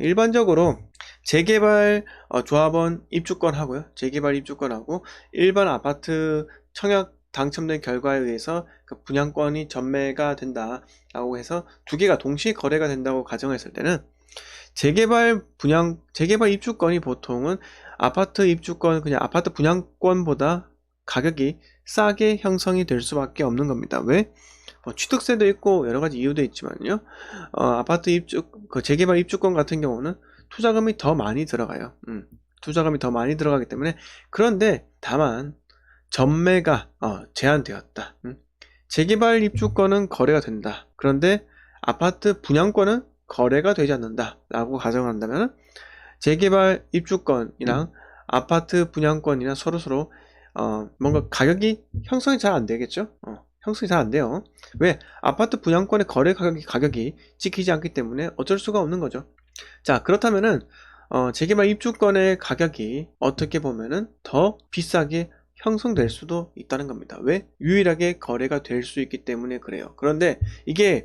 일반적으로 재개발 어, 조합원 입주권 하고요. 재개발 입주권하고 일반 아파트 청약 당첨된 결과에 의해서 그 분양권이 전매가 된다라고 해서 두 개가 동시에 거래가 된다고 가정했을 때는 재개발 분양 재개발 입주권이 보통은 아파트 입주권 그냥 아파트 분양권보다 가격이 싸게 형성이 될 수밖에 없는 겁니다. 왜? 뭐 취득세도 있고 여러 가지 이유도 있지만요. 어, 아파트 입주 그 재개발 입주권 같은 경우는 투자금이 더 많이 들어가요. 음, 투자금이 더 많이 들어가기 때문에 그런데 다만 전매가 어, 제한되었다. 음. 재개발 입주권은 거래가 된다. 그런데 아파트 분양권은 거래가 되지 않는다라고 가정한다면 재개발 입주권이랑 아파트 분양권이랑 서로 서로 어, 뭔가 가격이 형성이 잘 안 되겠죠? 어, 형성이 잘 안 돼요. 왜? 아파트 분양권의 거래 가격이, 가격이 찍히지 않기 때문에 어쩔 수가 없는 거죠. 자, 그렇다면은, 어, 재개발 입주권의 가격이 어떻게 보면은 더 비싸게 형성될 수도 있다는 겁니다. 왜? 유일하게 거래가 될 수 있기 때문에 그래요. 그런데 이게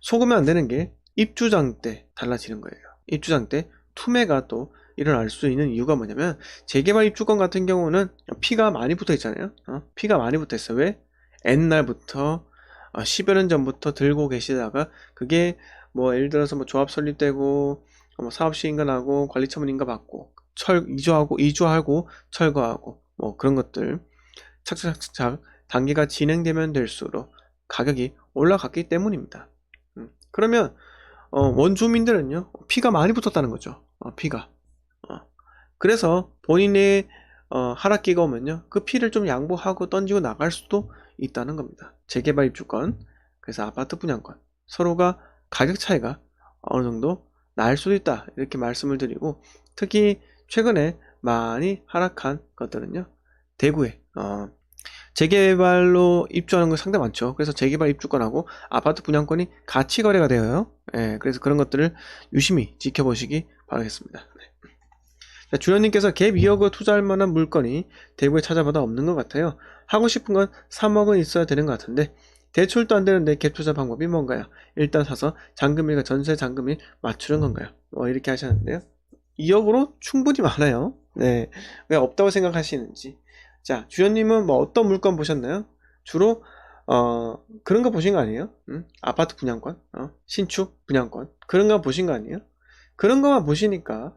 속으면 안 되는 게 입주장 때 달라지는 거예요. 입주장 때 투매가 또 일어날 수 있는 이유가 뭐냐면 재개발 입주권 같은 경우는 피가 많이 붙어 있잖아요. 어? 피가 많이 붙어 있어. 왜? 옛날부터 어, 10여 년 전부터 들고 계시다가 그게 뭐 예를 들어서 뭐 조합 설립되고 어, 뭐 사업 시행관하고 관리 처분 인가 받고 철 이주하고 이주하고 철거하고 뭐 그런 것들 착착착착 단계가 진행되면 될수록 가격이 올라갔기 때문입니다. 음, 그러면 어, 원주민들은요 피가 많이 붙었다는 거죠. 어, 피가. 어, 그래서 본인의 어, 하락기가 오면요 그 피를 좀 양보하고 던지고 나갈 수도 있다는 겁니다. 재개발 입주권, 그래서 아파트 분양권 서로가 가격 차이가 어느 정도 날 수도 있다 이렇게 말씀을 드리고 특히 최근에 많이 하락한 것들은요 대구에 어, 재개발로 입주하는 거 상당히 많죠. 그래서 재개발 입주권하고 아파트 분양권이 같이 거래가 되어요. 예, 그래서 그런 것들을 유심히 지켜보시기 바라겠습니다. 네. 자, 주연님께서 갭 2억을 투자할 만한 물건이 대구에 찾아봐도 없는 것 같아요. 하고 싶은 건 3억은 있어야 되는 것 같은데 대출도 안 되는데 갭 투자 방법이 뭔가요? 일단 사서 잔금일과 전세 잔금일 맞추는 건가요? 뭐 이렇게 하셨는데요. 2억으로 충분히 많아요. 네, 왜 없다고 생각하시는지. 자, 주연님은 뭐 어떤 물건 보셨나요? 주로 어 그런 거 보신 거 아니에요? 응? 아파트 분양권, 어? 신축 분양권 그런 거 보신 거 아니에요? 그런 거만 보시니까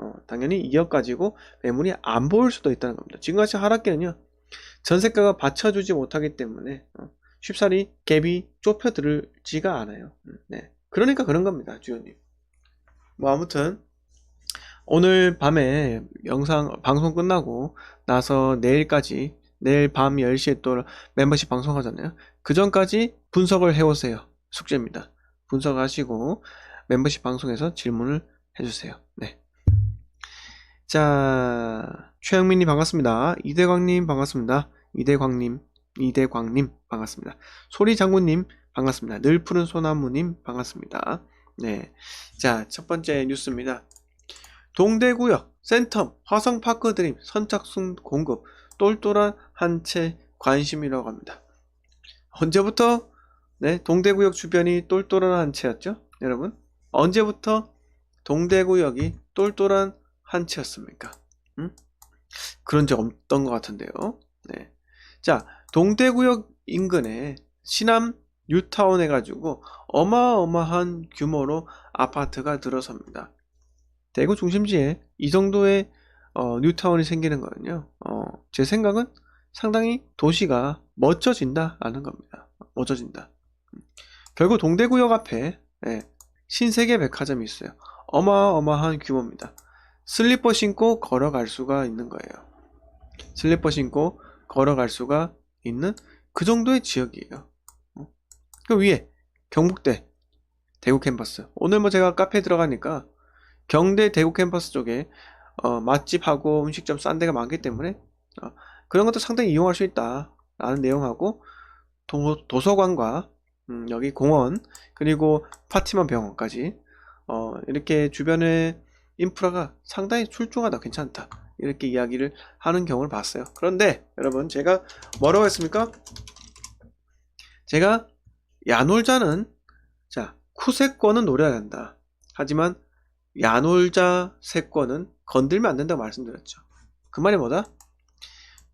어, 당연히 2억 가지고 매물이 안 보일 수도 있다는 겁니다. 지금같이 하락기는요 전세가가 받쳐주지 못하기 때문에 어, 쉽사리 갭이 좁혀들지가 않아요. 음, 네, 그러니까 그런 겁니다, 주연님. 뭐 아무튼 오늘 밤에 영상 방송 끝나고 나서 내일까지 내일 밤 10시에 또 멤버십 방송하잖아요. 그 전까지 분석을 해오세요. 숙제입니다. 분석하시고 멤버십 방송에서 질문을 해주세요. 네. 자, 최영민님 반갑습니다. 이대광님 반갑습니다. 이대광님, 이대광님 반갑습니다. 소리장군님 반갑습니다. 늘 푸른 소나무님 반갑습니다. 네. 자, 첫 번째 뉴스입니다. 동대구역, 센텀, 화성파크 드림, 선착순 공급, 똘똘한 한 채 관심이라고 합니다. 언제부터 네, 동대구역 주변이 똘똘한 한 채였죠? 여러분? 언제부터 동대구역이 똘똘한 한 채였습니까? 음? 그런 적 없던 것 같은데요. 네. 자, 동대구역 인근에 시남 뉴타운 해가지고 어마어마한 규모로 아파트가 들어섭니다. 대구 중심지에 이 정도의 어, 뉴타운이 생기는 거는요. 어, 제 생각은 상당히 도시가 멋져진다라는 겁니다. 멋져진다. 결국 동대구역 앞에 예, 신세계 백화점이 있어요. 어마어마한 규모입니다. 슬리퍼 신고 걸어갈 수가 있는 거예요. 슬리퍼 신고 걸어갈 수가 있는 그 정도의 지역이에요. 어? 그 위에 경북대 대구 캠퍼스. 오늘 뭐 제가 카페에 들어가니까 경대 대구 캠퍼스 쪽에 어, 맛집하고 음식점 싼 데가 많기 때문에 어, 그런 것도 상당히 이용할 수 있다라는 내용하고 도, 도서관과 음, 여기 공원 그리고 파티만 병원까지 어, 이렇게 주변에 인프라가 상당히 출중하다 괜찮다 이렇게 이야기를 하는 경우를 봤어요 그런데 여러분 제가 뭐라고 했습니까 제가 야놀자는 자 쿠세권은 노려야 한다 하지만 야놀자 세권은 건들면 안 된다고 말씀드렸죠. 그 말이 뭐다?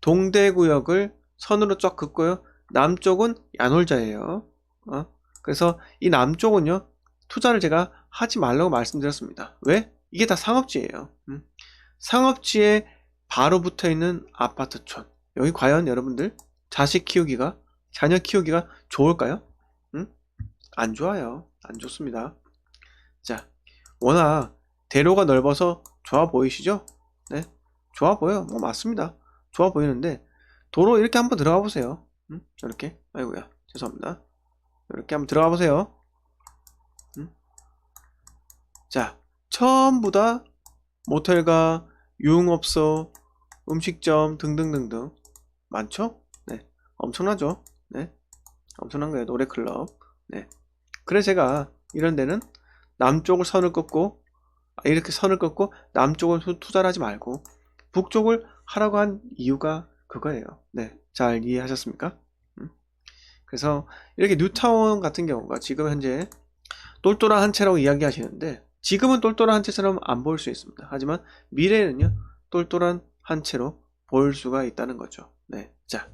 동대구역을 선으로 쫙 긋고요. 남쪽은 야놀자예요. 어? 그래서 이 남쪽은요. 투자를 제가 하지 말라고 말씀드렸습니다. 왜? 이게 다 상업지예요. 음. 상업지에 바로 붙어 있는 아파트촌. 여기 과연 여러분들 자식 키우기가 자녀 키우기가 좋을까요? 음? 안 좋아요. 안 좋습니다. 자, 워낙 대로가 넓어서 좋아 보이시죠? 네, 좋아 보여. 뭐 맞습니다. 좋아 보이는데 도로 이렇게 한번 들어가 보세요. 음? 이렇게. 아이고야, 죄송합니다. 이렇게 한번 들어가 보세요. 음? 자, 전부 다 모텔과 유흥업소, 음식점 등등등등 많죠? 네, 엄청나죠? 네, 엄청난 거예요. 노래클럽. 네, 그래서 제가 이런 데는 남쪽을 선을 아, 이렇게 선을 긋고 남쪽을 투- 투자를 하지 말고 북쪽을 하라고 한 이유가 그거예요. 네, 잘 이해하셨습니까? 음. 그래서 이렇게 뉴타운 같은 경우가 지금 현재 똘똘한 한 채라고 이야기하시는데 지금은 똘똘한 한 채처럼 안 보일 수 있습니다. 하지만 미래에는요 똘똘한 한 채로 보일 수가 있다는 거죠. 네, 자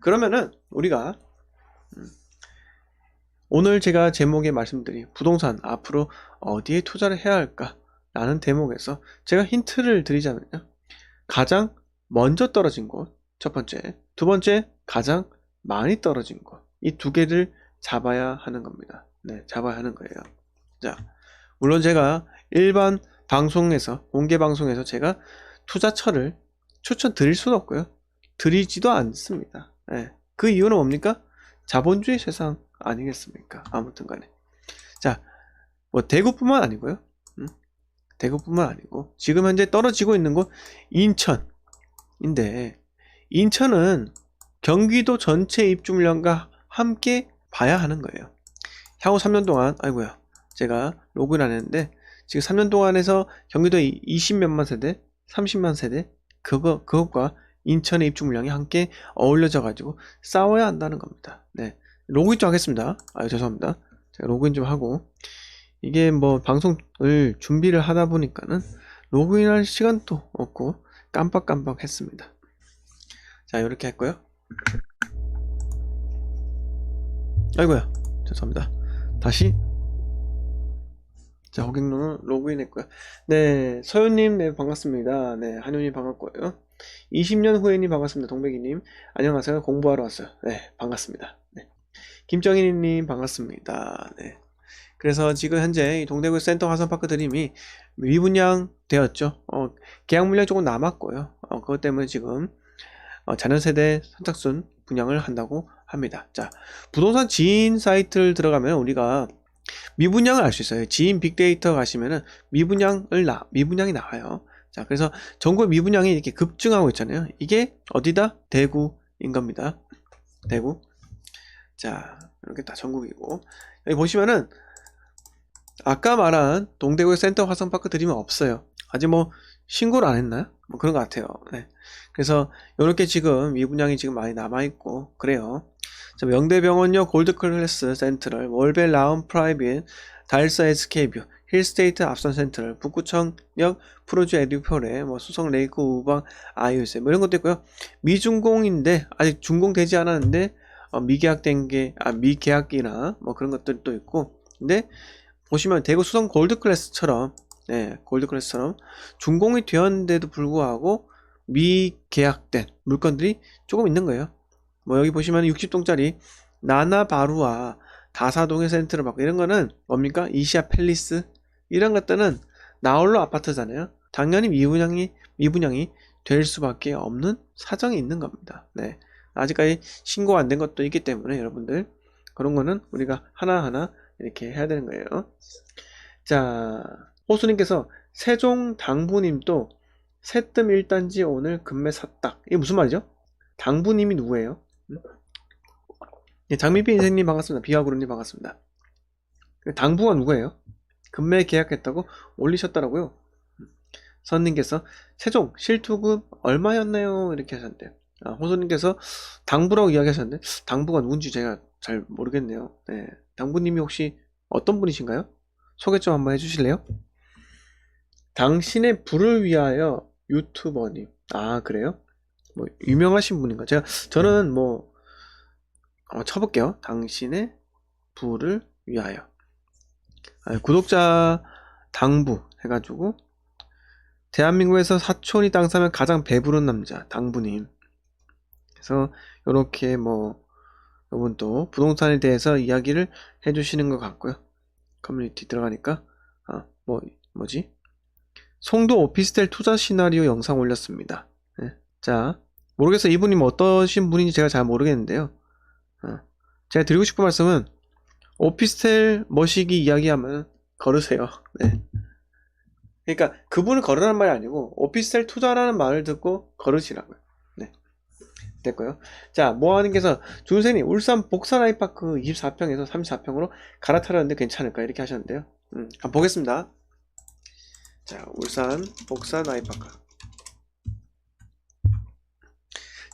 그러면은 우리가 음, 오늘 제가 제목에 말씀드린 부동산 앞으로 어디에 투자를 해야 할까? 라는 대목에서 제가 힌트를 드리자면요. 가장 먼저 떨어진 곳, 첫 번째. 두 번째, 가장 많이 떨어진 곳. 이 두 개를 잡아야 하는 겁니다. 네, 잡아야 하는 거예요. 자, 물론 제가 일반 방송에서, 공개 방송에서 제가 투자처를 추천 드릴 수는 없고요. 드리지도 않습니다. 네, 그 이유는 뭡니까? 자본주의 세상 아니겠습니까? 아무튼 간에. 자, 뭐 대구뿐만 아니고요. 음? 대구뿐만 아니고 지금 현재 떨어지고 있는 곳 인천인데 인천은 경기도 전체 입주 물량과 함께 봐야 하는 거예요. 향후 3년 동안 아이고야 제가 로그인 안 했는데 지금 3년 동안에서 경기도 20몇만 세대, 30만 세대 그거 그것과 인천의 입주 물량이 함께 어울려져 가지고 싸워야 한다는 겁니다. 네. 로그인 좀 하겠습니다. 아, 죄송합니다. 제가 로그인 좀 하고 이게 뭐 방송을 준비를 하다 보니까는 로그인할 시간도 없고 깜빡깜빡 했습니다. 자, 이렇게 했고요. 아이고야, 죄송합니다. 다시 자, 고객님은 로그인 했고요. 네, 서윤님, 네, 반갑습니다. 네, 한윤님 반갑고요. 20년 후에님 반갑습니다. 동백이님, 안녕하세요. 공부하러 왔어요. 네, 반갑습니다. 네. 김정희님 반갑습니다. 네. 그래서 지금 현재 이 동대구 센터 화성파크 드림이 미분양 되었죠. 어, 계약 물량 조금 남았고요. 어, 그것 때문에 지금 어, 자녀세대 선착순 분양을 한다고 합니다. 자, 부동산 지인 사이트를 들어가면 우리가 미분양을 알 수 있어요. 지인 빅데이터 가시면은 미분양을 나, 미분양이 나와요. 자, 그래서 전국 미분양이 이렇게 급증하고 있잖아요. 이게 어디다? 대구인 겁니다. 대구. 자, 이렇게 다 전국이고. 여기 보시면은 아까 말한 동대구의 센터 화성파크 드림은 없어요. 아직 뭐 신고를 안 했나요? 뭐 그런 것 같아요. 네. 그래서 이렇게 지금 미분양이 지금 많이 남아 있고 그래요. 자, 명대병원역 골드클래스 센트럴, 월벨 라운 프라이빗, 달서 SK뷰, 힐스테이트 앞선 센트럴, 북구청역 프로주 에듀표레, 뭐 수성 레이크 우방 아이유세 뭐 이런 것도 있고요. 미준공인데 아직 준공되지 않았는데 어, 미계약된 게, 아, 미계약이나 뭐 그런 것들도 있고. 근데 보시면 대구 수성 골드 클래스처럼, 네, 골드 클래스처럼 준공이 되었는데도 불구하고 미계약된 물건들이 조금 있는 거예요. 뭐 여기 보시면 60동짜리 나나바루와 다사동의 센트를 받고 이런 거는 뭡니까? 이시아 팰리스 이런 것들은 나홀로 아파트잖아요. 당연히 미분양이 미분양이 될 수밖에 없는 사정이 있는 겁니다. 네. 아직까지 신고 안 된 것도 있기 때문에 여러분들 그런 거는 우리가 하나하나 이렇게 해야 되는 거예요. 자, 호수님께서 세종 당부님도 새뜸 1단지 오늘 금매 샀다. 이게 무슨 말이죠? 당부님이 누구예요? 예, 장민빈 인생님 반갑습니다. 비와구루님 반갑습니다. 당부가 누구예요? 금매 계약했다고 올리셨더라고요. 선님께서 세종 실투급 얼마였나요? 이렇게 하셨는데요. 아, 호소님께서 당부라고 이야기하셨는데 당부가 누군지 제가 잘 모르겠네요. 네, 당부님이 혹시 어떤 분이신가요? 소개 좀 한번 해주실래요? 당신의 부를 위하여 유튜버님. 아, 그래요? 뭐, 유명하신 분인가? 제가, 저는 뭐, 한번 쳐볼게요. 당신의 부를 위하여. 아, 구독자 당부 해가지고, 대한민국에서 사촌이 땅 사면 가장 배부른 남자, 당부님. 그래서, 요렇게 뭐, 요분 또 부동산에 대해서 이야기를 해주시는 것 같고요. 커뮤니티 들어가니까, 아, 뭐, 뭐지? 송도 오피스텔 투자 시나리오 영상 올렸습니다. 예. 자, 모르겠어요. 이분이 뭐 어떠신 분인지 제가 잘 모르겠는데요. 어, 제가 드리고 싶은 말씀은 오피스텔 머시기 이야기하면 걸으세요. 네. 그러니까 그분을 걸으라는 말이 아니고 오피스텔 투자라는 말을 듣고 걸으시라고요. 네. 됐고요. 자, 모아님께서 준생님 울산 복산 아이파크 24평에서 34평으로 갈아타려는데 괜찮을까 이렇게 하셨는데요. 음, 한번 보겠습니다. 자, 울산 복산 아이파크.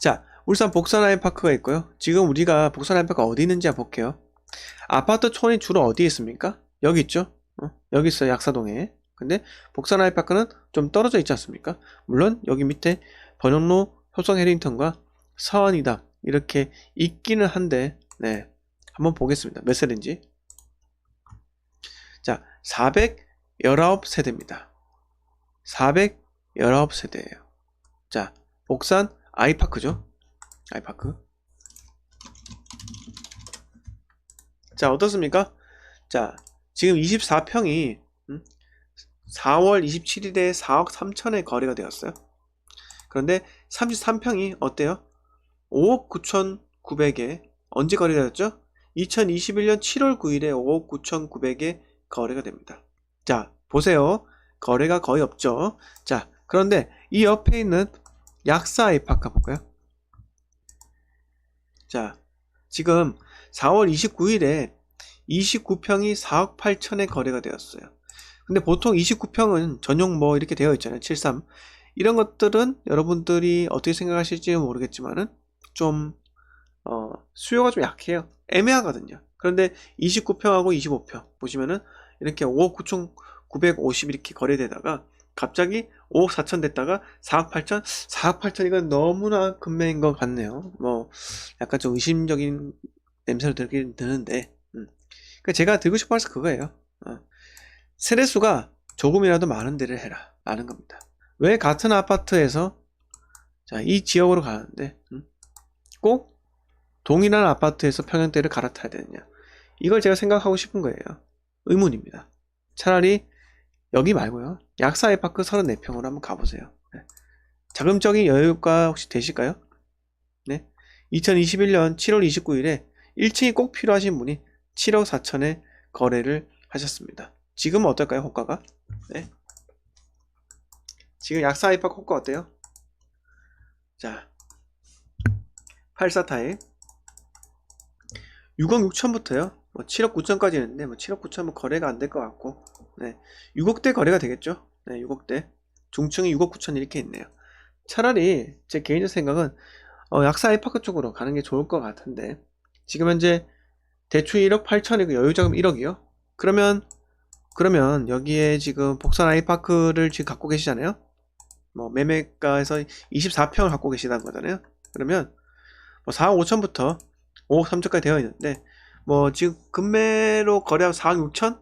자, 울산 복산 아이파크가 있고요. 지금 우리가 복산 아이파크가 어디 있는지 한번 볼게요. 아파트 촌이 주로 어디에 있습니까? 여기 있죠? 어? 여기 있어요. 약사동에. 근데 복산 아이파크는 좀 떨어져 있지 않습니까? 물론 여기 밑에 번영로 효성 해링턴과 서안이다 이렇게 있기는 한데 네 한번 보겠습니다. 몇 세대인지 자 419세대입니다. 419세대예요. 자 복산 아이파크죠. 아이파크 자 어떻습니까? 자 지금 24평이 4월 27일에 4억 3천에 거래가 되었어요. 그런데 33평이 어때요? 5억 9,900에 언제 거래되었죠? 2021년 7월 9일에 5억 9,900에 거래가 됩니다. 자, 보세요. 거래가 거의 없죠. 자, 그런데 이 옆에 있는 약사 아이파크 볼까요? 자, 지금 4월 29일에 29평이 4억 8천에 거래가 되었어요. 근데 보통 29평은 전용 뭐 이렇게 되어 있잖아요. 73. 이런 것들은 여러분들이 어떻게 생각하실지 모르겠지만은 좀, 어, 수요가 좀 약해요. 애매하거든요. 그런데 29평하고 25평 보시면은 이렇게 5억 9,950 이렇게 거래되다가 갑자기 5억 4천 됐다가 4억 8천? 4억 8천 이건 너무나 금매인 것 같네요. 뭐, 약간 좀 의심적인 냄새를 들긴 드는데, 음. 그러니까 제가 들고 싶어 해서 그거예요. 어. 세대수가 조금이라도 많은 데를 해라. 라는 겁니다. 왜 같은 아파트에서 자, 이 지역으로 가는데 음? 꼭 동일한 아파트에서 평형대를 갈아타야 되느냐. 이걸 제가 생각하고 싶은 거예요. 의문입니다. 차라리 여기 말고요. 약사의 파크 34평으로 한번 가보세요. 네. 자금적인 여유가 혹시 되실까요? 네. 2021년 7월 29일에 1층이 꼭 필요하신 분이 7억 4천에 거래를 하셨습니다. 지금은 어떨까요? 호가가? 네. 지금 약사 아이파크 호가 어때요? 자, 84타입 6억 6천부터요. 뭐 7억 9천까지 있는데 뭐 7억 9천은 거래가 안 될 것 같고 네. 6억대 거래가 되겠죠? 네, 6억대. 중층이 6억 9천 이렇게 있네요. 차라리 제 개인적 생각은 어, 약사 아이파크 쪽으로 가는 게 좋을 것 같은데 지금 현재 대출 1억 8천이고 여유자금 1억이요. 그러면 그러면 여기에 지금 복산 아이파크를 지금 갖고 계시잖아요. 뭐 매매가에서 24평을 갖고 계시다는 거잖아요. 그러면 뭐 4억 5천부터 5억 3천까지 되어 있는데 뭐 지금 금매로 거래하면 4억 6천?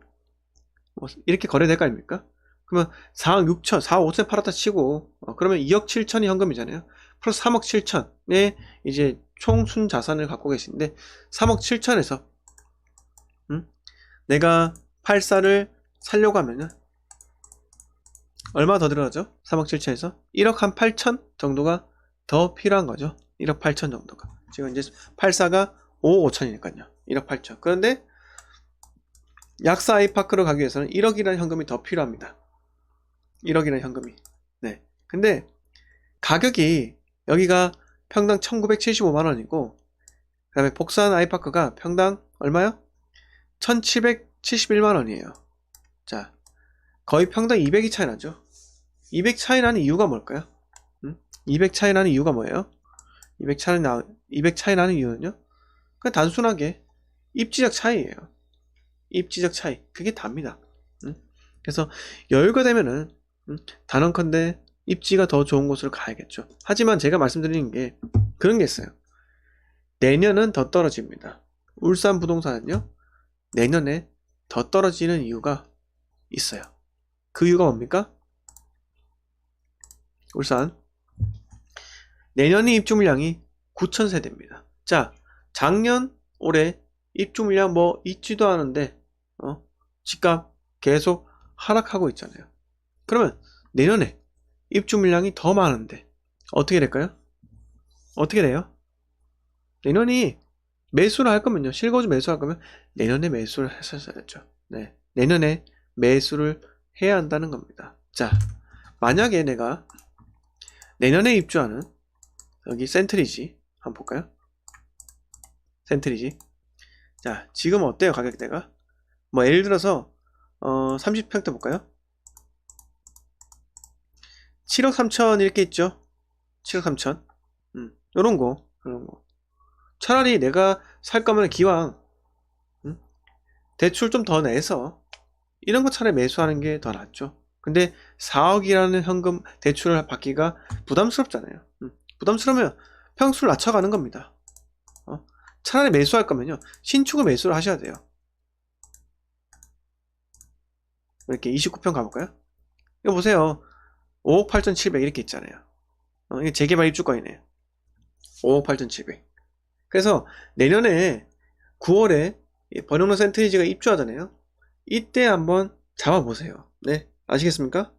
뭐 이렇게 거래될 거 아닙니까? 그러면 4억 6천, 4억 5천 팔았다 치고 어, 그러면 2억 7천이 현금이잖아요. 플러스 3억 7천에 이제 총순 자산을 갖고 계신데 3억 7천에서 음? 내가 84를 살려고 하면은 얼마 더 들어가죠? 3억 7천에서 1억 한 8천 정도가 더 필요한 거죠. 1억 8천 정도가. 지금 이제 84가 5억 5천이니까요. 1억 8천. 그런데 약사 아이파크로 가기 위해서는 1억이라는 현금이 더 필요합니다. 1억이라는 현금이. 네. 근데 가격이 여기가 평당 1975만 원이고 그 다음에 복산 아이파크가 평당 얼마요? 1771만 원이에요. 자, 거의 평당 200이 차이 나죠? 200 차이 나는 이유가 뭘까요? 음? 200 차이 나는 이유가 뭐예요? 200 차이 나, 200 차이 나는 이유는요? 그냥 단순하게 입지적 차이예요. 입지적 차이. 그게 답니다. 음? 그래서 여유가 되면은 음, 단언컨대 입지가 더 좋은 곳으로 가야겠죠. 하지만 제가 말씀드리는 게 그런 게 있어요. 내년은 더 떨어집니다. 울산 부동산은요, 내년에 더 떨어지는 이유가 있어요. 그 이유가 뭡니까? 울산. 내년에 입주 물량이 9천 세대입니다. 자, 작년, 올해 입주 물량 뭐 있지도 않은데, 어, 집값 계속 하락하고 있잖아요. 그러면 내년에 입주 물량이 더 많은데, 어떻게 될까요? 어떻게 돼요? 내년이 매수를 할 거면요. 실거주 매수할 거면 내년에 매수를 했었어야죠. 네. 내년에 매수를 해야 한다는 겁니다. 자, 만약에 내가 내년에 입주하는 여기 센트리지 한번 볼까요? 센트리지. 자, 지금 어때요? 가격대가? 뭐 예를 들어서 어, 30평대 볼까요? 7억 3천 이렇게 있죠? 7억 3천. 음, 요런 거. 요런 거. 차라리 내가 살 거면 기왕 음? 대출 좀 더 내서 이런 거 차라리 매수하는 게 더 낫죠. 근데 4억이라는 현금 대출을 받기가 부담스럽잖아요. 음, 부담스러우면 평수를 낮춰가는 겁니다. 어? 차라리 매수할 거면요. 신축을 매수를 하셔야 돼요. 이렇게 29평 가볼까요? 이거 보세요. 5억 8,700 이렇게 있잖아요. 어, 이게 재개발 입주권이네요. 5억 8,700. 그래서 내년에 9월에 버논노 센트리지가 입주하잖아요. 이때 한번 잡아보세요. 네, 아시겠습니까?